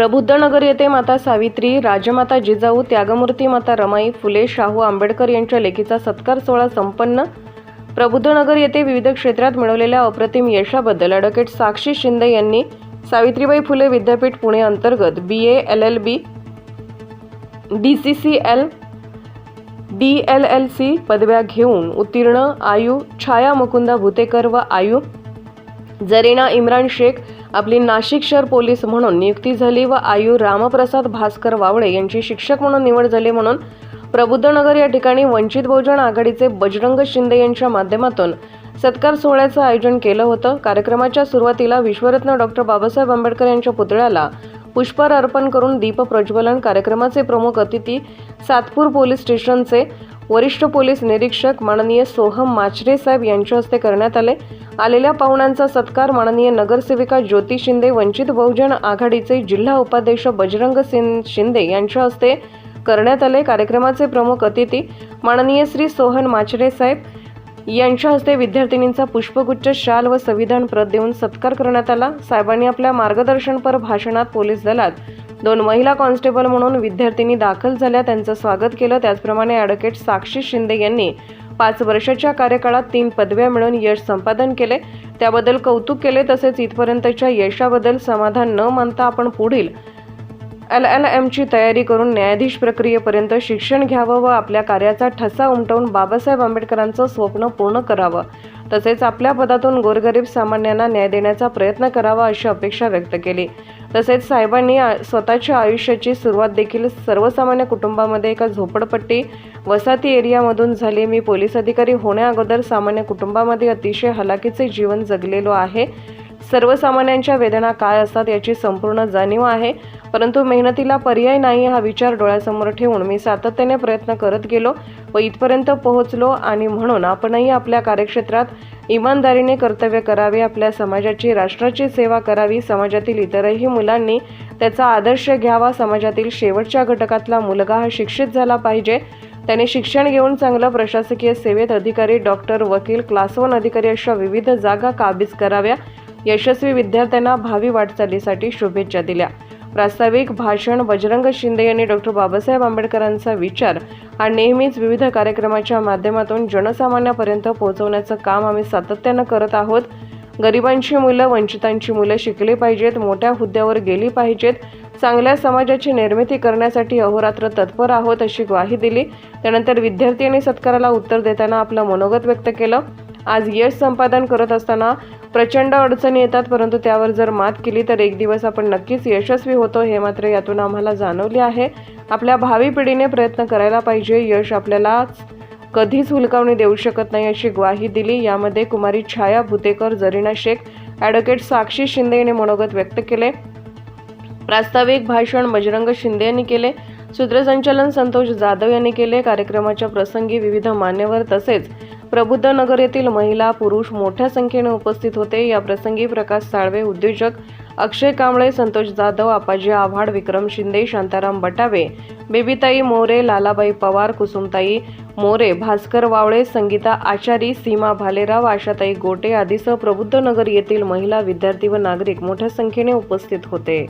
प्रबुद्धनगर येथे माता सावित्री राजमाता जिजाऊ त्यागमूर्ती माता रमाई फुले शाहू आंबेडकर यांच्या लेखीचा सत्कार सोहळा संपन्न. प्रबुद्धनगर येथे विविध क्षेत्रात मिळवलेल्या अप्रतिम यशाबद्दल ॲडव्होकेट साक्षी शिंदे यांनी सावित्रीबाई फुले विद्यापीठ पुणे अंतर्गत B A L L B D C C L D L L C पदव्या घेऊन उत्तीर्ण आयु छाया मुकुंदा भुतेकर व आयु जरीना इम्रान शेख आपली नाशिक शहर पोलीस म्हणून नियुक्ती झाली व आयु रामप्रसाद भास्कर वावळे यांची शिक्षक म्हणून निवड झाली म्हणून प्रबुद्धनगर या ठिकाणी वंचित बहुजन आघाडीचे बजरंग शिंदे यांच्या माध्यमातून सत्कार सोहळ्याचं आयोजन केलं होतं. कार्यक्रमाच्या सुरुवातीला विश्वरत्न डॉक्टर बाबासाहेब आंबेडकर यांच्या पुतळ्याला पुष्पहार अर्पण करून दीप प्रज्वलन. कार्यक्रमाचे प्रमुख अतिथी सातपूर पोलीस स्टेशनचे वरिष्ठ पोलीस निरीक्षक माननीय सोहम माचरे साहेब यांच्या हस्ते करण्यात आले. आलेल्या पाहुण्यांचा सत्कार माननीय नगरसेविका ज्योती शिंदे वंचित बहुजन आघाडीचे जिल्हा उपाध्यक्ष बजरंग सिं शिंदे यांच्या हस्ते करण्यात आले कार्यक्रमाचे प्रमुख अतिथी माननीय श्री सोहन माचरे साहेब यांच्या हस्ते विद्यार्थिनींचा पुष्पगुच्छ शाल व संविधान प्रत देऊन सत्कार करण्यात आला. साहेबांनी आपल्या मार्गदर्शनपर भाषणात पोलीस दलात दोन महिला कॉन्स्टेबल म्हणून विद्यार्थिनी दाखल झाल्या. त्यांचं स्वागत केलं. त्याचप्रमाणे ॲडव्होकेट साक्षी शिंदे यांनी पाच वर्षाच्या कार्यकाळात तीन पदव्या मिळून यश संपादन केले. त्याबद्दल कौतुक केले तसेच इथपर्यंतच्या यशाबद्दल समाधान न मानता आपण पुढील एल एल एमची तयारी करून न्यायाधीश प्रक्रियेपर्यंत शिक्षण घ्यावं व आपल्या कार्याचा ठसा उमटवून बाबासाहेब आंबेडकरांचं स्वप्न पूर्ण करावं. तसेच आपल्या पदातून गोरगरीब सामान्यांना न्याय देण्याचा प्रयत्न करावा अशी अपेक्षा व्यक्त केली. तसेच साहेबांनी स्वतःच्या आयुष्याची सुरुवात देखील सर्वसामान्य कुटुंबामध्ये एका झोपडपट्टी वसाहती एरियामधून झाली. मी पोलीस अधिकारी होण्याअगोदर सामान्य कुटुंबामध्ये अतिशय हलाखीचे जीवन जगलेलो आहे. सर्वसामान्यांच्या वेदना काय असतात याची संपूर्ण जाणीव आहे. परंतु मेहनतीला पर्याय नाही हा विचार डोळ्यासमोर ठेवून मी सातत्याने प्रयत्न करत गेलो व इथपर्यंत पोहोचलो आणि म्हणून आपणही आपल्या कार्यक्षेत्रात इमानदारीने कर्तव्य करावे आपल्या समाजाची राष्ट्राची सेवा करावी समाजातील इतरही मुलांनी त्याचा आदर्श घ्यावा समाजातील शेवटच्या घटकातला मुलगा हा शिक्षित झाला पाहिजे. त्याने शिक्षण घेऊन चांगलं प्रशासकीय सेवेत अधिकारी डॉक्टर वकील क्लास वन अधिकारी अशा विविध जागा काबीज कराव्या. यशस्वी विद्यार्थ्यांना भावी वाटचालीसाठी शुभेच्छा दिल्या. प्रास्ताविक भाषण बजरंग शिंदे यांनी डॉक्टर बाबासाहेब आंबेडकरांचा विचार हा नेहमीच विविध कार्यक्रमाच्या माध्यमातून जनसामान्यापर्यंत पोहोचवण्याचं काम आम्ही सातत्यानं करत आहोत. गरिबांची मुलं वंचितांची मुलं शिकली पाहिजेत मोठ्या हुद्द्यावर गेली पाहिजेत. चांगल्या समाजाची निर्मिती करण्यासाठी अहोरात्र तत्पर आहोत अशी ग्वाही दिली. त्यानंतर विद्यार्थी आणि सत्काराला उत्तर देताना आपलं मनोगत व्यक्त केलं. आज यश संपादन करत असताना प्रचंड अडचणी येतात परंतु त्यावर जर मात केली तर एक दिवस आपण नक्कीच यशस्वी होतो हे मात्र यातून आम्हाला जाणवले आहे. आपल्या भावी पिढीने प्रयत्न करायला पाहिजे. यश आपल्याला कधीच हुलकावणी देऊ शकत नाही अशी ग्वाही दिली. यामध्ये कुमारी छाया भुतेकर जरीना शेख ॲडव्होकेट साक्षी शिंदे यांनी मनोगत व्यक्त केले. प्रास्ताविक भाषण बजरंग शिंदे यांनी केले. सूत्रसंचालन संतोष जाधव यांनी केले. कार्यक्रमाच्या प्रसंगी विविध मान्यवर तसेच प्रबुद्ध नगर येथील महिला पुरुष मोठ्या संख्येने उपस्थित होते. या प्रसंगी प्रकाश साळवे उद्योजक अक्षय कांबळे संतोष जाधव आपाजी आव्हाड विक्रम शिंदे शांताराम बटावे बेबीताई मोरे लालाबाई पवार कुसुमताई मोरे भास्कर वावळे संगीता आचारी सीमा भालेराव आशाताई गोटे आदीसह प्रबुद्ध नगर येथील महिला विद्यार्थी व नागरिक मोठ्या संख्येने उपस्थित होते.